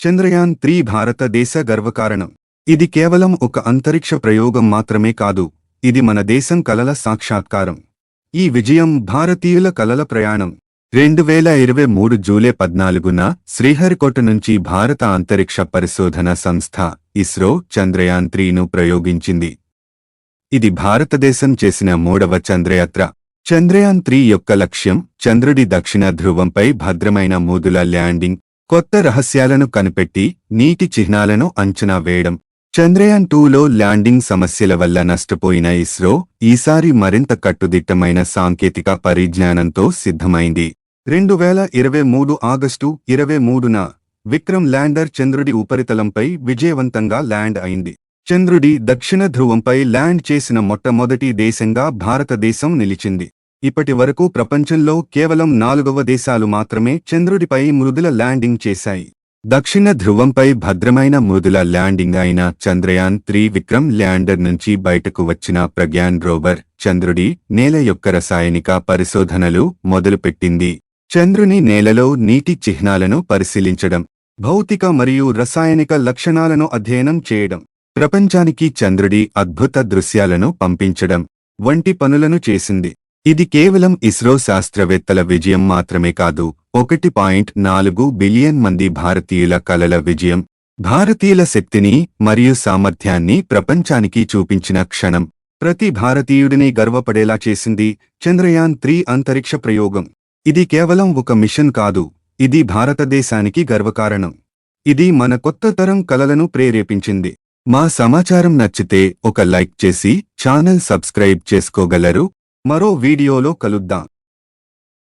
Chandrayaan three భారతదేశ గర్వకారణం ఇది కేవలం ఒక అంతరిక్ష ప్రయోగం మాత్రమే కాదు ఇది మన దేశం కలల సాక్షాత్కారం. ఈ విజయం భారతీయుల కలల ప్రయాణం. రెండు వేల ఇరవై మూడు జూలై పద్నాలుగున శ్రీహరికోట నుంచి భారత అంతరిక్ష పరిశోధన సంస్థ ఇస్రో చంద్రయాన్ త్రీను ప్రయోగించింది. ఇది భారతదేశం చేసిన మూడవ చంద్రయాత్ర. చంద్రయాన్ త్రీ యొక్క లక్ష్యం చంద్రుడి దక్షిణ ధ్రువంపై భద్రమైన మూదుల ల్యాండింగ్ కొత్త రహస్యాలను కనిపెట్టి నీటి చిహ్నాలను అంచనా వేయడం. చంద్రయాన్ టూలో ల్యాండింగ్ సమస్యల వల్ల నష్టపోయిన ఇస్రో ఈసారి మరింత కట్టుదిట్టమైన సాంకేతిక పరిజ్ఞానంతో సిద్ధమైంది. రెండు వేల ఇరవై మూడు ఆగస్టు ఇరవై మూడున విక్రమ్ ల్యాండర్ చంద్రుడి ఉపరితలంపై విజయవంతంగా ల్యాండ్ అయింది. చంద్రుడి దక్షిణ ధ్రువంపై ల్యాండ్ చేసిన మొట్టమొదటి దేశంగా భారతదేశం నిలిచింది. ఇప్పటి వరకు ప్రపంచంలో కేవలం నాలుగవ దేశాలు మాత్రమే చంద్రుడిపై మృదుల ల్యాండింగ్ చేశాయి. దక్షిణ ధ్రువంపై భద్రమైన మృదుల ల్యాండింగ్ అయిన చంద్రయాన్ త్రీ విక్రమ్ ల్యాండర్ నుంచి బయటకు వచ్చిన ప్రగ్యాన్ రోవర్ చంద్రుడి నేల యొక్క రసాయనిక పరిశోధనలు మొదలుపెట్టింది. చంద్రుని నేలలో నీటి చిహ్నాలను పరిశీలించడం భౌతిక మరియు రసాయనిక లక్షణాలను అధ్యయనం చేయడం ప్రపంచానికి చంద్రుడి అద్భుత దృశ్యాలను పంపించడం వంటి పనులను చేసింది. ఇది కేవలం ఇస్రో శాస్త్రవేత్తల విజయం మాత్రమే కాదు ఒకటి పాయింట్ నాలుగు బిలియన్ మంది భారతీయుల కలల విజయం భారతీయుల శక్తిని మరియు సామర్థ్యాన్ని ప్రపంచానికి చూపించిన క్షణం. ప్రతి భారతీయుడిని గర్వపడేలా చేసింది చంద్రయాన్ త్రీ అంతరిక్ష ప్రయోగం. ఇది కేవలం ఒక మిషన్ కాదు ఇది భారతదేశానికి గర్వకారణం. ఇది మన కొత్త తరం కలలను ప్రేరేపించింది. మా సమాచారం నచ్చితే ఒక లైక్ చేసి ఛానల్ సబ్స్క్రైబ్ చేసుకోగలరు. మరో వీడియోలో కలుద్దాం.